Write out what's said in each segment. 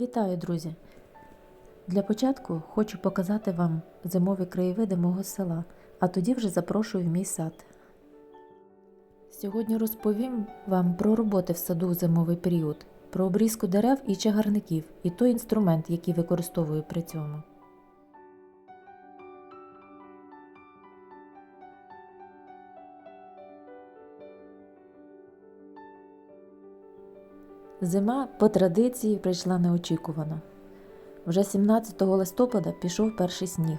Вітаю, друзі! Для початку хочу показати вам зимові краєвиди мого села, а тоді вже запрошую в мій сад. Сьогодні розповім вам про роботи в саду в зимовий період, про обрізку дерев і чагарників і той інструмент, який використовую при цьому. Зима по традиції прийшла неочікувано. Вже 17 листопада пішов перший сніг.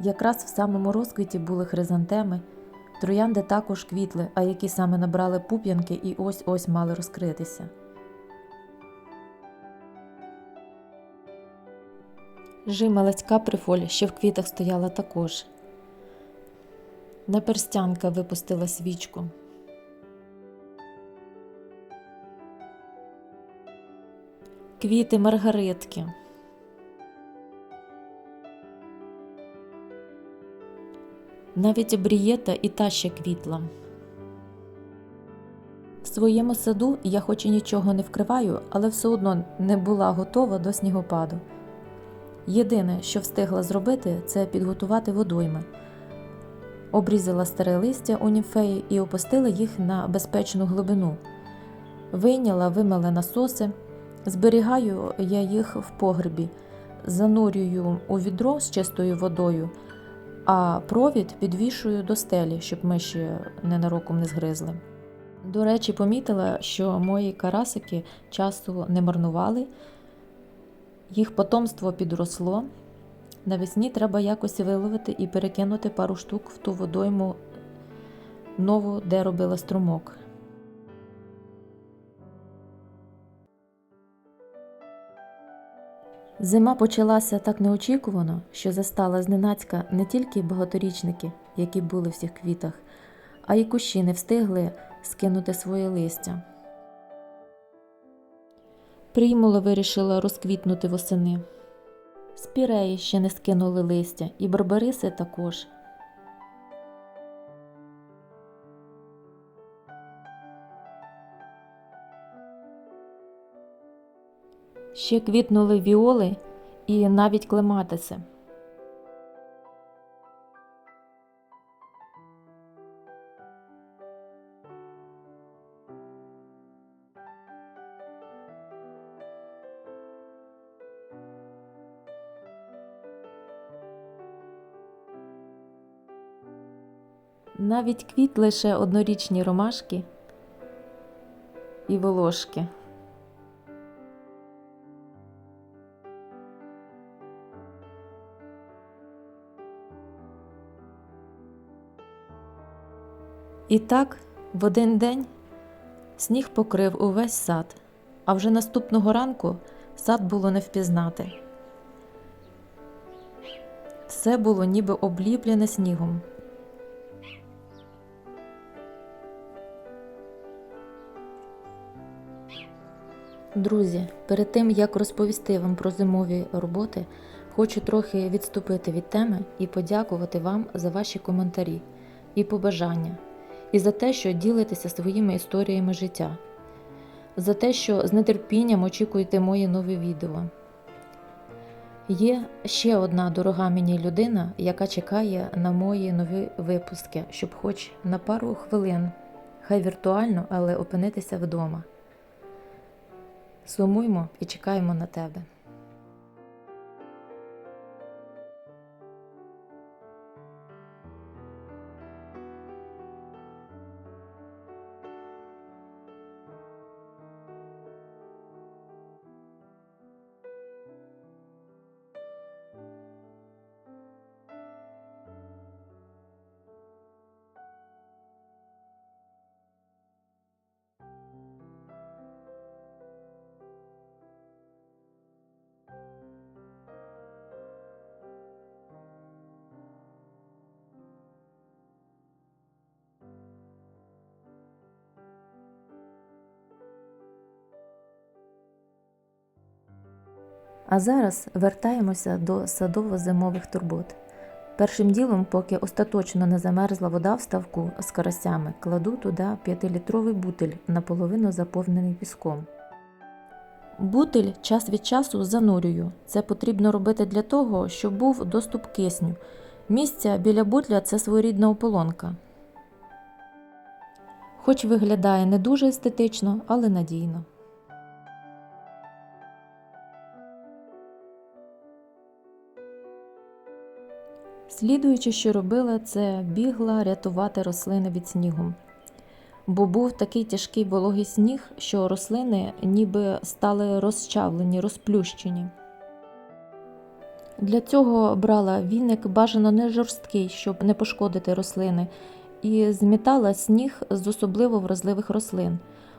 Якраз в самому розквіті були хризантеми, троянди також квітли, а які саме набрали пуп'янки і ось ось мали розкритися. Жима лацька прифоль ще в квітах стояла також. Наперстянка випустила свічку. Квіти маргаритки. Навіть обрієта і та ще квітла. В своєму саду я хоч і нічого не вкриваю, але все одно не була готова до снігопаду. Єдине, що встигла зробити, це підготувати водойми. Обрізала старе листя у німфеї і опустила їх на безпечну глибину. Вийняла, вимила насоси. Зберігаю я їх в погребі, занурюю у відро з чистою водою, а провід підвішую до стелі, щоб миші ненароком не згризли. До речі, помітила, що мої карасики часу не марнували, їх потомство підросло. Навесні треба якось виловити і перекинути пару штук в ту водойму нову, де робила струмок. Зима почалася так неочікувано, що застала зненацька не тільки багаторічники, які були в всіх квітах, а й кущі не встигли скинути своє листя. Приймула вирішила розквітнути восени. Спіреї ще не скинули листя, і барбариси також. Ще квітнули віоли і навіть клематиси. Навіть квітли ще однорічні ромашки і волошки. І так, в один день сніг покрив увесь сад, а вже наступного ранку сад було не впізнати. Все було ніби обліплене снігом. Друзі, перед тим як розповісти вам про зимові роботи, хочу трохи відступити від теми і подякувати вам за ваші коментарі і побажання і за те, що ділитеся своїми історіями життя, за те, що з нетерпінням очікуєте мої нові відео. Є ще одна дорога мені людина, яка чекає на мої нові випуски, щоб хоч на пару хвилин, хай віртуально, але опинитися вдома. Сумуймо і чекаємо на тебе. А зараз вертаємося до садово-зимових турбот. Першим ділом, поки остаточно не замерзла вода в ставку з карасями, кладу туди 5-літровий бутиль, наполовину заповнений піском. Бутиль час від часу занурюю. Це потрібно робити для того, щоб був доступ кисню. Місця біля бутля це своєрідна ополонка. Хоч виглядає не дуже естетично, але надійно. Слідуючи, що робила, це бігла рятувати рослини від снігу. Бо був такий тяжкий вологий сніг, що рослини ніби стали розчавлені, розплющені. Для цього брала віник бажано не жорсткий, щоб не пошкодити рослини, і змітала сніг з особливо вразливих рослин.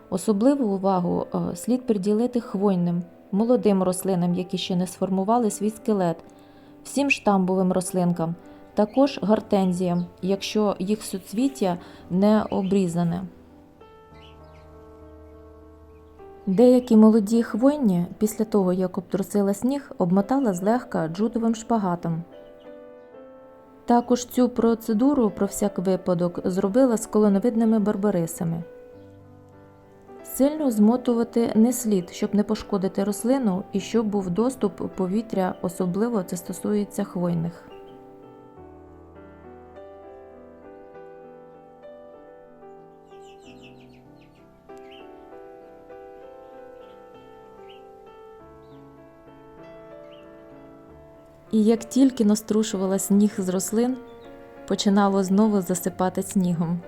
Особливу увагу е, слід приділити хвойним, молодим рослинам, які ще не сформували свій скелет, всім штамбовим рослинкам, також гортензіям, якщо їх суцвіття не обрізане. Деякі молоді хвойні після того, як обтрусила сніг, обмотала злегка джутовим шпагатом. Також цю процедуру про всяк випадок зробила з колоновидними барбарисами. Сильно змотувати не слід, щоб не пошкодити рослину і щоб був доступ повітря, особливо це стосується хвойних. І як тільки наструшувала сніг з рослин, починало знову засипати снігом.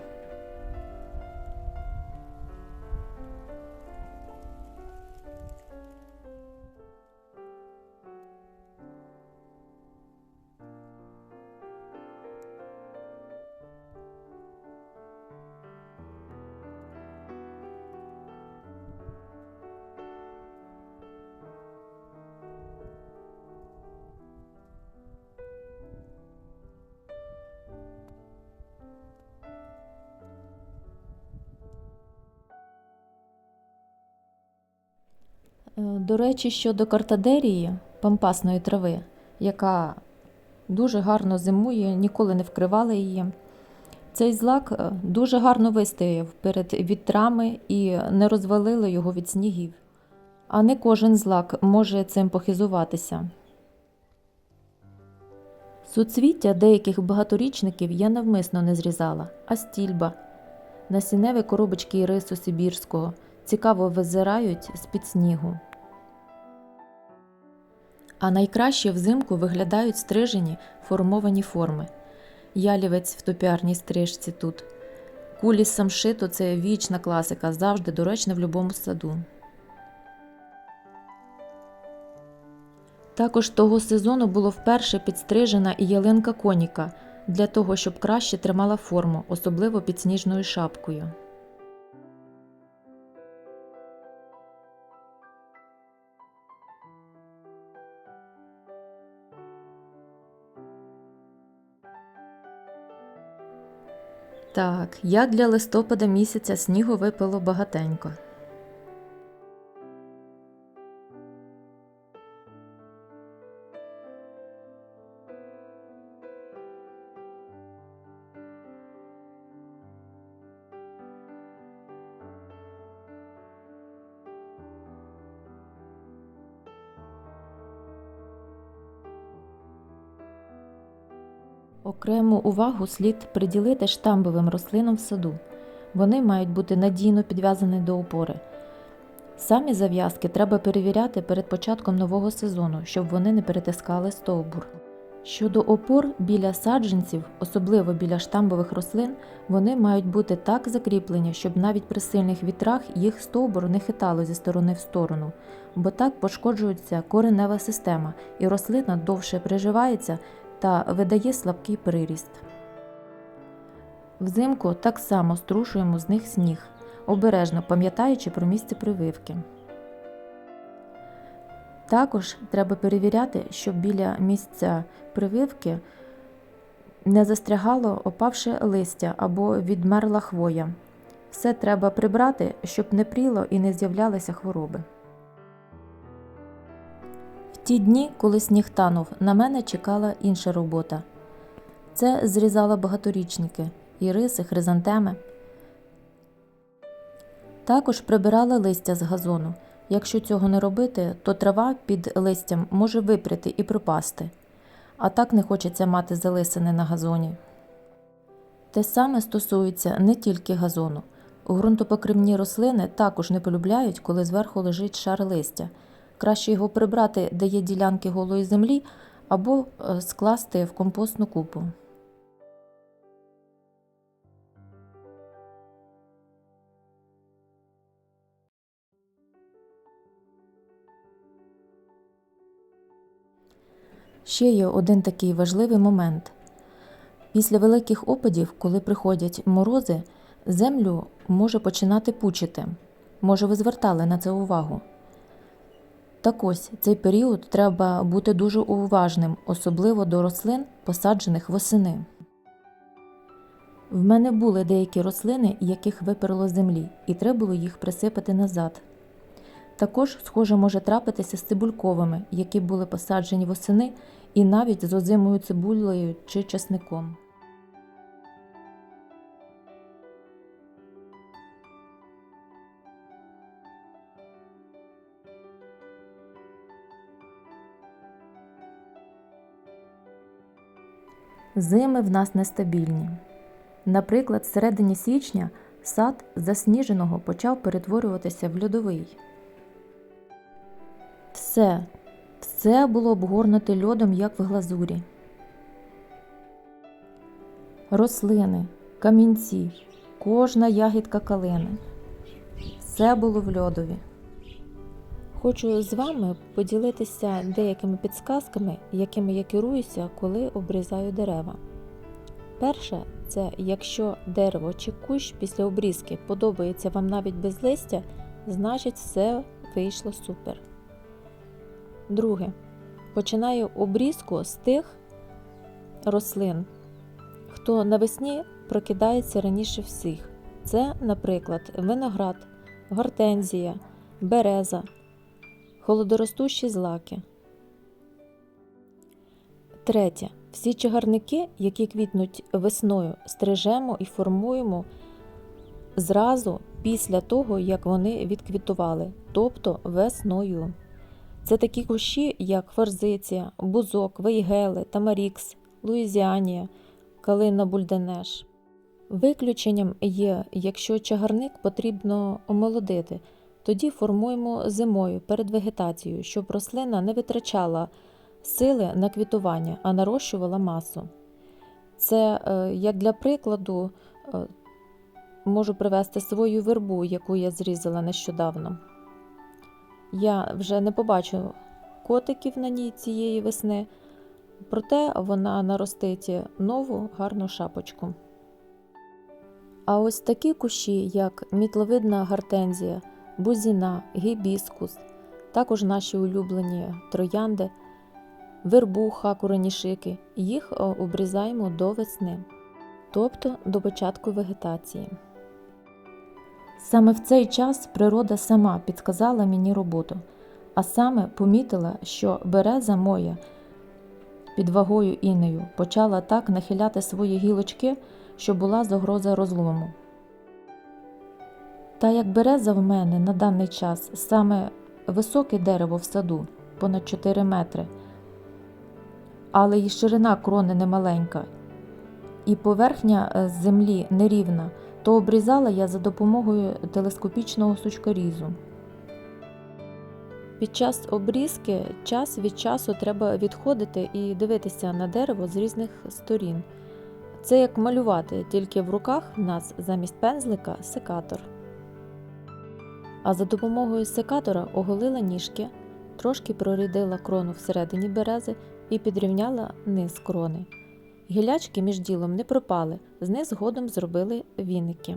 До речі, щодо картадерії, пампасної трави, яка дуже гарно зимує, ніколи не вкривали її. Цей злак е, дуже гарно вистояв перед вітрами і не розвалили його від снігів. А не кожен злак може цим похизуватися. Суцвіття деяких багаторічників я навмисно не зрізала, а стільба. Насінневі коробочки ірису Сибірського цікаво визирають з-під снігу. А найкраще взимку виглядають стрижені формовані форми. Ялівець в топіарній стрижці тут. Кулі з самшиту це вічна класика, завжди доречна в будь-якому саду. Також того сезону було вперше підстрижена і ялинка коніка для того, щоб краще тримала форму, особливо під сніжною шапкою. Так, як для листопада місяця снігу випало багатенько. Окрему увагу слід приділити штамбовим рослинам в саду. Вони мають бути надійно підв'язані до опори. Самі зав'язки треба перевіряти перед початком нового сезону, щоб вони не перетискали стовбур. Щодо опор біля саджанців, особливо біля штамбових рослин, вони мають бути так закріплені, щоб навіть при сильних вітрах їх стовбур не хитало зі сторони в сторону, бо так пошкоджується коренева система, і рослина довше приживається та видає слабкий приріст. Взимку так само струшуємо з них сніг, обережно пам'ятаючи про місце прививки. Також треба перевіряти, щоб біля місця прививки не застрягало опавше листя або відмерла хвоя. Все треба прибрати, щоб не пріло і не з'являлися хвороби. Ті дні, коли сніг танув, на мене чекала інша робота. Це зрізала багаторічники, іриси, хризантеми. Також прибирала листя з газону. Якщо цього не робити, то трава під листям може випряти і пропасти, а так не хочеться мати залисини на газоні. Те саме стосується не тільки газону. Ґрунтопокривні рослини також не полюбляють, коли зверху лежить шар листя. Краще його прибрати, де є ділянки голої землі, або е, скласти в компостну купу. Ще є один такий важливий момент. Після великих опадів, коли приходять морози, землю може починати пучити. Може, ви звертали на це увагу. Так ось цей період треба бути дуже уважним, особливо до рослин, посаджених восени. В мене були деякі рослини, яких виперло землі, і треба було їх присипати назад. Також, схоже, може трапитися з цибульковими, які були посаджені восени, і навіть з озимою цибулею чи часником. Зими в нас нестабільні. Наприклад, з середині січня сад засніженого почав перетворюватися в льодовий. Все, все було обгорнуте льодом, як в глазурі. Рослини, камінці, кожна ягідка калини. Все було в льодові. Хочу з вами поділитися деякими підсказками, якими я керуюся, коли обрізаю дерева. Перше, це якщо дерево чи кущ після обрізки подобається вам навіть без листя, значить все вийшло супер. Друге, починаю обрізку з тих рослин, хто навесні прокидається раніше всіх. Це, наприклад, виноград, гортензія, береза, холодоростущі злаки. Третє. Всі чагарники, які квітнуть весною, стрижемо і формуємо зразу після того, як вони відквітували, тобто весною. Це такі кущі, як форзиція, бузок, вейгели, тамарікс, луїзіанія, калина бульденеш. Виключенням є, якщо чагарник потрібно омолодити, тоді формуємо зимою перед вегетацією, щоб рослина не витрачала сили на квітування, а нарощувала масу. Це, е, як для прикладу, е, можу привести свою вербу, яку я зрізала нещодавно. Я вже не побачу котиків на ній цієї весни, проте вона наростить нову гарну шапочку. А ось такі кущі, як мітловидна гортензія, бузіна, гібіскус, також наші улюблені троянди, вербуха, куранішики, їх е, обрізаємо до весни, тобто до початку вегетації. Саме в цей час природа сама підказала мені роботу, а саме помітила, що береза моя під вагою інею почала так нахиляти свої гілочки, що була загроза розлому. Та як береза в мене на даний час саме високе дерево в саду, понад 4 метри, але й ширина крони немаленька, і поверхня е, землі нерівна, то обрізала я за допомогою телескопічного сучкорізу. Під час обрізки час від часу треба відходити і дивитися на дерево з різних сторін. Це як малювати, тільки в руках в нас замість пензлика секатор. А за допомогою секатора оголила ніжки, трошки прорідила крону всередині берези і підрівняла низ крони. Гілячки між ділом не пропали, з них згодом зробили віники.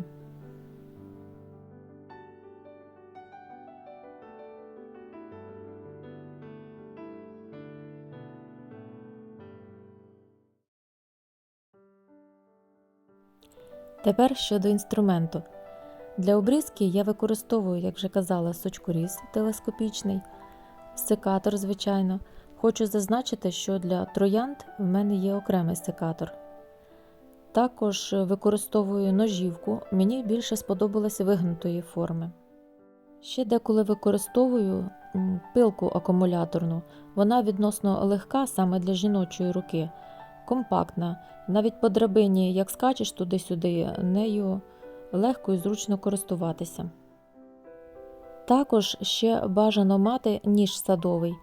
Тепер щодо інструменту. Для обрізки я використовую, як вже казала, сучкоріз телескопічний, секатор, звичайно. Хочу зазначити, що для троянд в мене є окремий секатор. Також використовую ножівку, мені більше сподобалось вигнутої форми. Ще деколи використовую пилку акумуляторну. Вона відносно легка саме для жіночої руки, компактна. Навіть по драбині, як скачеш туди-сюди, нею легко і зручно користуватися. Також ще бажано мати ніж садовий,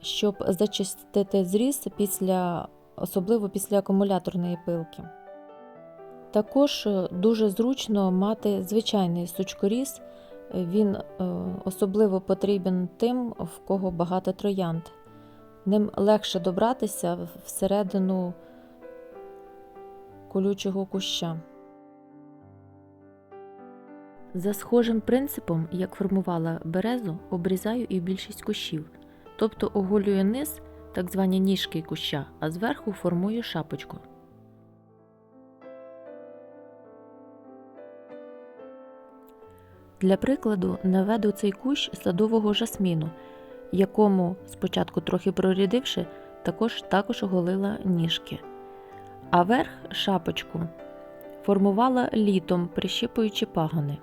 щоб зачистити зріз після, особливо після акумуляторної пилки. Також е, дуже зручно мати звичайний сучкоріз. Він е, особливо потрібен тим, в кого багато троянд. Ним легше добратися всередину колючого куща. За схожим принципом, як формувала березу, обрізаю і більшість кущів, тобто оголюю низ, так звані ніжки куща, а зверху формую шапочку. Для прикладу наведу цей кущ садового жасміну, якому, спочатку трохи прорядивши, також, також оголила ніжки. А верх шапочку формувала літом, прищіпуючи пагони.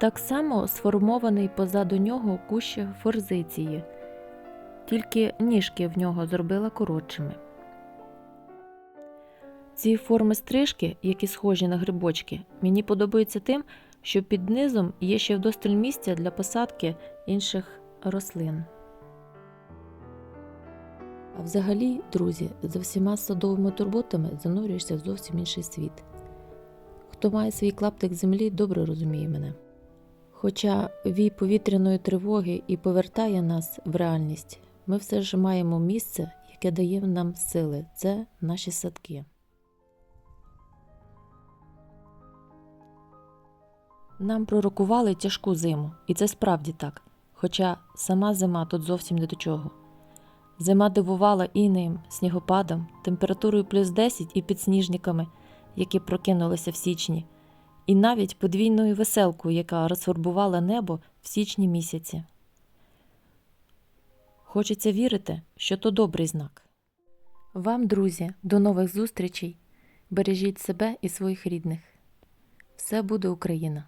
Так само сформований позаду нього кущ форзиції, тільки ніжки в нього зробила коротшими. Ці форми стрижки, які схожі на грибочки, мені подобаються тим, що під низом є ще вдосталь місця для посадки інших рослин. А взагалі, друзі, за всіма садовими турботами занурюєшся в зовсім інший світ. Хто має свій клаптик землі, добре розуміє мене. Хоча вій повітряної тривоги і повертає нас в реальність, ми все ж маємо місце, яке дає нам сили це наші садки. Нам пророкували тяжку зиму, і це справді так. Хоча сама зима тут зовсім не до чого. Зима дивувала інеєм, снігопадом, температурою плюс 10 і підсніжниками, які прокинулися в січні, і навіть подвійною веселкою, яка розфарбувала небо в січні місяці. Хочеться вірити, що то добрий знак. Вам, друзі, до нових зустрічей. Бережіть себе і своїх рідних. Все буде Україна!